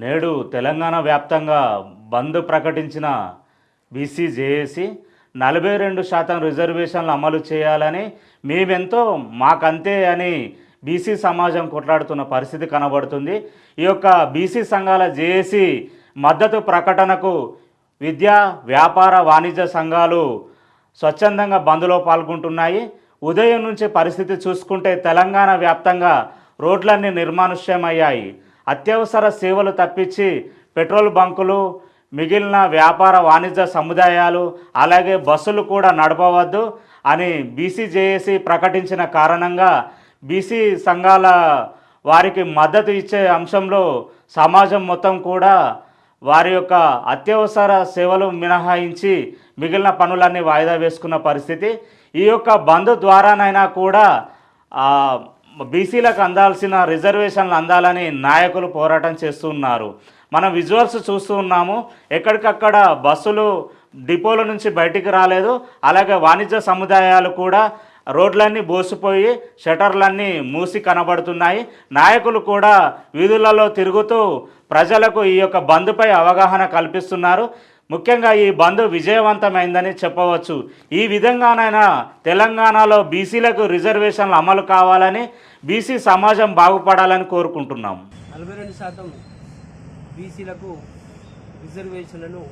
నేడు తెలంగాణ వ్యాప్తంగా బంద్ ప్రకటించిన బీసీ జేఏసీ నలభై రెండు శాతం రిజర్వేషన్లు అమలు చేయాలని మేమెంతో మాకంతే అని బీసీ సమాజం కొట్లాడుతున్న పరిస్థితి కనబడుతుంది. ఈ యొక్క బీసీ సంఘాల జేఏసీ మద్దతు ప్రకటనకు విద్యా వ్యాపార వాణిజ్య సంఘాలు స్వచ్ఛందంగా బంద్లో పాల్గొంటున్నాయి. ఉదయం నుంచి పరిస్థితి చూసుకుంటే తెలంగాణ వ్యాప్తంగా రోడ్లన్నీ నిర్మానుష్యమయ్యాయి. అత్యవసర సేవలు తప్పించి పెట్రోల్ బంకులు మిగిలిన వ్యాపార వాణిజ్య సముదాయాలు అలాగే బస్సులు కూడా నడపవద్దు అని బీసీజేఏసీ ప్రకటించిన కారణంగా బీసీ సంఘాల వారికి మద్దతు ఇచ్చే అంశంలో సమాజం మొత్తం కూడా వారి యొక్క అత్యవసర సేవలు మినహాయించి మిగిలిన పనులన్నీ వాయిదా వేసుకున్న పరిస్థితి. ఈ యొక్క బంద్ ద్వారానైనా కూడా బీసీలకు అందాల్సిన రిజర్వేషన్లు అందాలని నాయకులు పోరాటం చేస్తున్నారు. మనం విజువల్స్ చూస్తూ ఉన్నాము. ఎక్కడికక్కడ బస్సులు డిపోల నుంచి బయటికి రాలేదు. అలాగే వాణిజ్య సముదాయాలు కూడా రోడ్లన్నీ బోసిపోయి షటర్లన్నీ మూసి కనబడుతున్నాయి. నాయకులు కూడా వీధులలో తిరుగుతూ ప్రజలకు ఈ యొక్క బంద్పై అవగాహన కల్పిస్తున్నారు. ముఖ్యంగా ఈ బంద్ విజయవంతమైందని చెప్పవచ్చు. ఈ విధంగానైనా తెలంగాణలో బీసీలకు రిజర్వేషన్లు అమలు కావాలని బీసీ సమాజం బాగుపడాలని కోరుకుంటున్నాం. నలభై రెండు శాతం బీసీలకు రిజర్వేషన్లను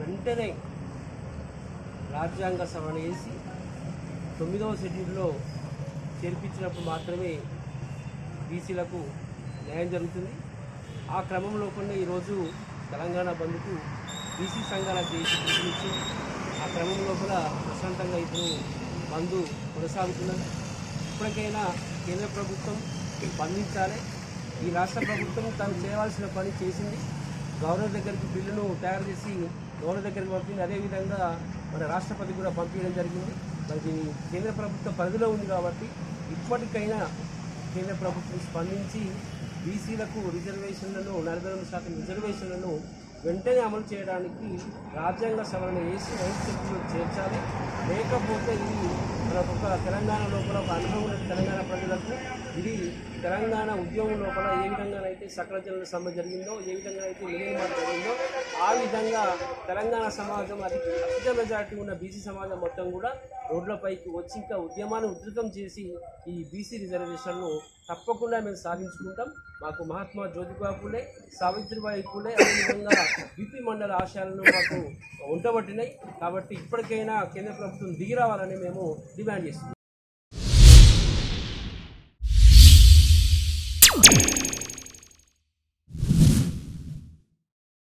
వెంటనే రాజ్యాంగ సవరణ చేసి తొమ్మిదవ షెడ్యూల్లో చేర్పించినప్పుడు మాత్రమే బీసీలకు న్యాయం జరుగుతుంది. ఆ క్రమంలో కొన్ని ఈరోజు తెలంగాణ బంద్కు బీసీ సంఘాల పిలుపునిచ్చి ఆ క్రమం లోపల ప్రశాంతంగా ఇప్పుడు బంద్ కొనసాగుతున్నది. ఇప్పటికైనా కేంద్ర ప్రభుత్వం స్పందించాలి. ఈ రాష్ట్ర ప్రభుత్వం తను చేయవలసిన పని చేసింది. గవర్నర్ దగ్గరికి బిల్లును తయారు చేసి గవర్నర్ దగ్గరికి పంపింది. అదేవిధంగా మన రాష్ట్రపతి కూడా పంపించడం జరిగింది. మరి కేంద్ర ప్రభుత్వ పరిధిలో ఉంది కాబట్టి ఇప్పటికైనా కేంద్ర ప్రభుత్వం స్పందించి బీసీలకు రిజర్వేషన్లను నలభై రెండు శాతం రిజర్వేషన్లను వెంటనే అమలు చేయడానికి రాజ్యాంగ సవరణ చేసి రైతు చేర్చాలి. లేకపోతే ఇది మనకు ఒక తెలంగాణ లోపల ఒక అనుభవం తెలంగాణ ప్రజలకు ఇది తెలంగాణ ఉద్యమం లోపల ఏ విధంగానైతే సకల జనుల సమ్మె జరిగిందో ఏ విధంగా అయితే నిలయం జరిగిందో ఆ విధంగా తెలంగాణ సమాజం అది అధిక మెజార్టీ ఉన్న బీసీ సమాజం మొత్తం కూడా రోడ్లపైకి వచ్చి ఇంకా ఉద్యమాన్ని ఉధృతం చేసి ఈ బీసీ రిజర్వేషన్ను తప్పకుండా మేము సాధించుకుంటాం. మాకు మహాత్మా జ్యోతిబా పూలే సావిత్రిబాయి పూలే అదేవిధంగా బీపీ మండల ఆశయాలను మాకు ఉండబట్టినాయి. కాబట్టి ఇప్పటికైనా కేంద్ర ప్రభుత్వం దిగిరావాలని మేము డిమాండ్ చేస్తున్నాం.